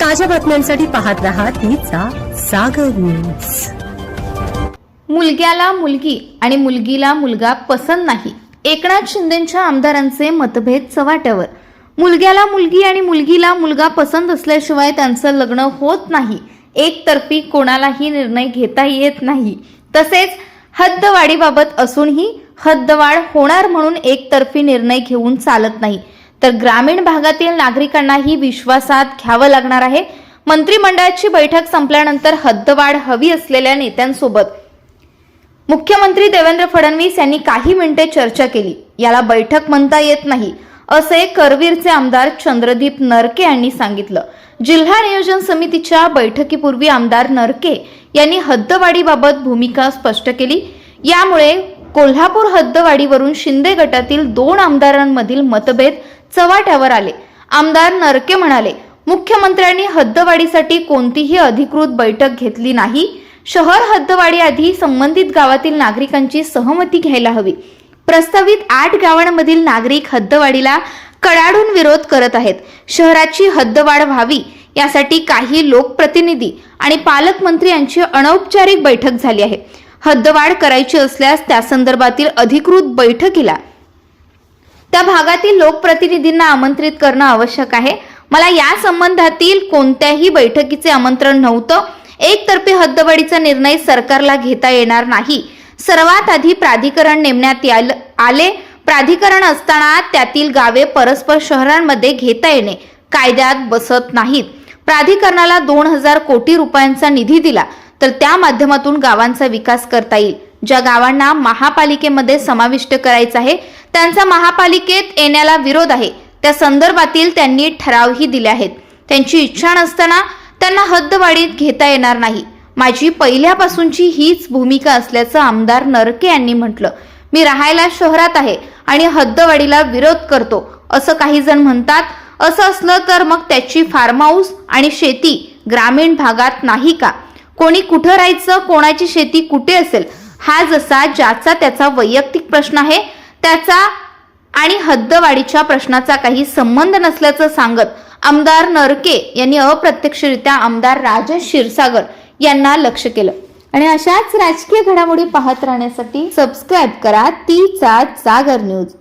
ताज्या बातम्यांसाठी पाहत राहा तिचा सागर न्यूज मुलग्याला मुलगी आणि मुलगीला मुलगा पसंत नाही. एकनाथ शिंदेच्या आमदारांचे मतभेद चव्हाट्यावर. मुलग्याला मुलगी आणि मुलगीला मुलगा पसंत असल्याशिवाय त्यांचं लग्न होत नाही. एकतर्फी कोणालाही निर्णय घेता येत नाही. तसेच हद्दवाढीबाबत असूनही हद्दवाढ होणार म्हणून एकतर्फी निर्णय घेऊन चालत नाही. तर ग्रामीण भागातील नागरिकांनाही विश्वासात घ्यावं लागणार आहे. मंत्रिमंडळाची बैठक संपल्यानंतर हद्दवाढ हवी असलेल्या नेत्यांसोबत मुख्यमंत्री देवेंद्र फडणवीस यांनी काही मिनिटे चर्चा केली. याला बैठक म्हणता येत नाही असे करवीरचे आमदार चंद्रदीप नरके यांनी सांगितलं. जिल्हा नियोजन समितीच्या बैठकीपूर्वी आमदार नरके यांनी हद्दवाढीबाबत भूमिका स्पष्ट केली. यामुळे कोल्हापूर हद्दवाढीवरून शिंदे गटातील दोन आमदारांमधील मतभेद चव्हाट्यावर आले. आमदार नरके म्हणाले मुख्यमंत्र्यांनी हद्दवाढीसाठी कोणतीही अधिकृत बैठक घेतली नाही. शहर हद्दवाढी आधी संबंधित गावातील नागरिकांची सहमती घ्यायला हवी. प्रस्तावित आठ गावांमधील नागरिक हद्दवाढीला कडाडून विरोध करत आहेत. शहराची हद्दवाढ व्हावी यासाठी काही लोकप्रतिनिधी आणि पालकमंत्री यांची अनौपचारिक बैठक झाली आहे. हद्दवाढ करायची असल्यास त्या संदर्भातील अधिकृत बैठकीला त्या भागातील लोकप्रतिनिधींना आमंत्रित करणं आवश्यक आहे. मला या संबंधातील कोणत्याही बैठकीचे आमंत्रण नव्हतं. एकतर्फी हद्दवाढीचा निर्णय सरकारला घेता येणार नाही. सर्वात आधी प्राधिकरण नेमण्यात याल- आले. प्राधिकरण असताना त्यातील गावे परस्पर शहरांमध्ये घेता येणे कायद्यात बसत नाहीत. प्राधिकरणाला दोन हजार कोटी रुपयांचा निधी दिला तर त्या माध्यमातून गावांचा विकास करता येईल. ज्या गावांना महापालिकेमध्ये समाविष्ट करायचं आहे त्यांचा महापालिकेत येण्याला विरोध आहे. त्या संदर्भातील त्यांनी ठरावही दिले आहेत. त्यांची इच्छा नसताना त्यांना हद्दवाढीत घेता येणार नाही. माझी पहिल्यापासूनची हीच भूमिका असल्याचं आमदार नरके यांनी म्हटलं. मी राहायला शहरात आहे आणि हद्दवाढीला विरोध करतो असं काही जण म्हणतात. असं असलं तर मग त्याची फार्म हाऊस आणि शेती ग्रामीण भागात नाही का? कोणी कुठं राहायचं? कोणाची शेती कुठे असेल? हा जसा ज्याचा त्याचा वैयक्तिक प्रश्न आहे त्याचा आणि हद्दवाढीच्या प्रश्नाचा काही संबंध नसल्याचं सांगत आमदार नरके यांनी अप्रत्यक्षरित्या आमदार राजेश क्षीरसागर यांना लक्ष केलं. आणि अशाच राजकीय घडामोडी पाहत राहण्यासाठी सबस्क्राईब करा. तीचा जागर न्यूज